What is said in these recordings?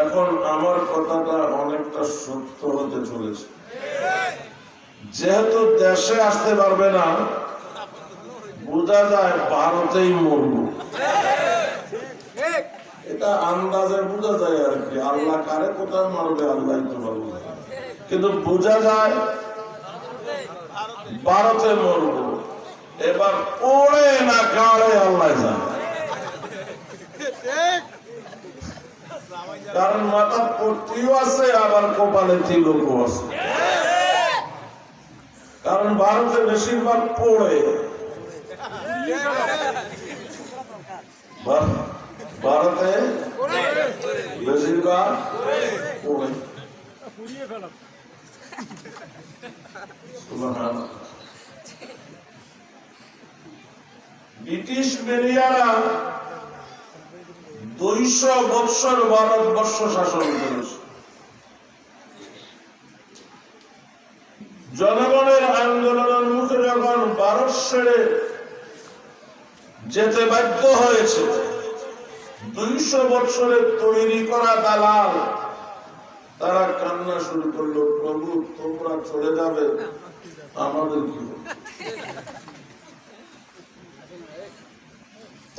এখন আমার কথাটা অনেকটা সত্য হতে চলেছে। যেহেতু দেশে আসতে পারবে না, বোঝা যায় ভারতেই মরব। এটা আন্দাজে বোঝা যায় আর কি, আল্লাহ কারে কোথায় মারবে আল্লাহ তো ভালো কিন্তু বোঝা যায় ভারতে মরব। এবার পড়ে না, কারে কারণ মাথা পট্টিও আছে আবার কপালে তিলকও আছে কারণ ভারতে বেশিরভাগ পড়ে ভা- ভারতে বেশিরভাগ পড়ে সুবহানাল্লাহ। ব্রিটিশ মেরিয়ারা দুইশো বৎসর ভারতবর্ষ শাসন করেছে। জনগণের আন্দোলনের মুখে যখন ভারত ছেড়ে যেতে বাধ্য হয়েছে, দুইশো বৎসরে তৈরি করা দালাল, তারা কান্না শুরু করল, প্রভু, তোমরা চলে যাবে, আমাদের কি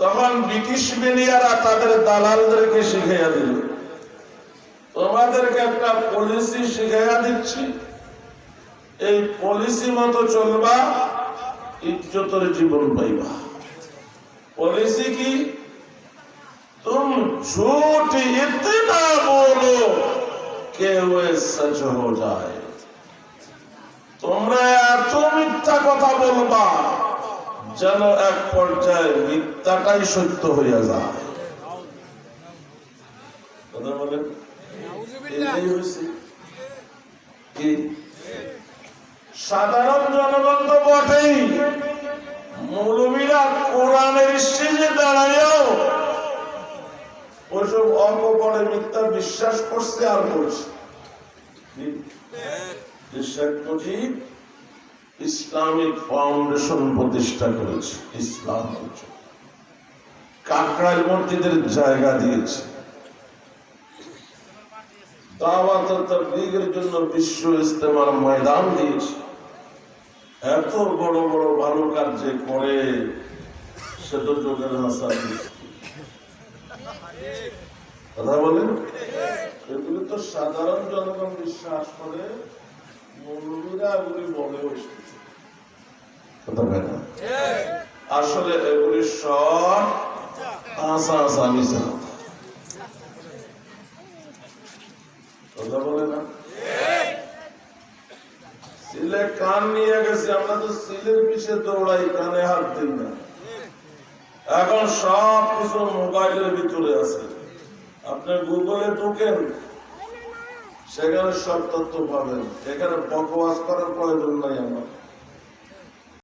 তখন ব্রিটিশ মিডিয়ারা তাদের দালালদেরকে শিখাইয়া দিল। তোমাদেরকে একটা পলিসি শিখাইয়া দিচ্ছি। এই পলিসি মতো চলবা, ইজ্জতের জীবন পাইবা। পলিসি কি? তুম ঝুট ইতনা বলো কে সচ হো যায়। তোমরা এত মিথ্যা কথা বলবা। যেন এক পর্যায়ে মিথ্যাটাই সত্য হইয়া যায়। কথা বলেন? কি? সাধারণ জনগণ তো বটেই। মৌলবীরা কোরআনের স্টেজে দাঁড়াইয়াও ওইসব অকপরে মিথ্যা বিশ্বাস করছে আর বলছে কি? যে শেখ মুজিব ইসলামিক ফাউন্ডেশন প্রতিষ্ঠা করেছে, ইসলাম। কাকরাইল মসজিদের জায়গা দিয়েছে। জন্য বিশ্ব ইস্তেমার ময়দান দিয়েছে। এত বড় বড় ভালো কাজ যে করে, সে তো যোগের হাসা কথা বলেন? এগুলি তো সাধারণ জনগণ বিশ্বাস করে, মৌলবীরা এগুলি বলে আসলে এগুলি সব আসা আসা মিশা বলে না? কান হাত দিই না। এখন সব কিছু মোবাইলের ভিতরে আছে। আপনি গুগলে ঢুকেন, সেখানে সব তথ্য পাবেন। এখানে বকবাস করার প্রয়োজন নাই আমার।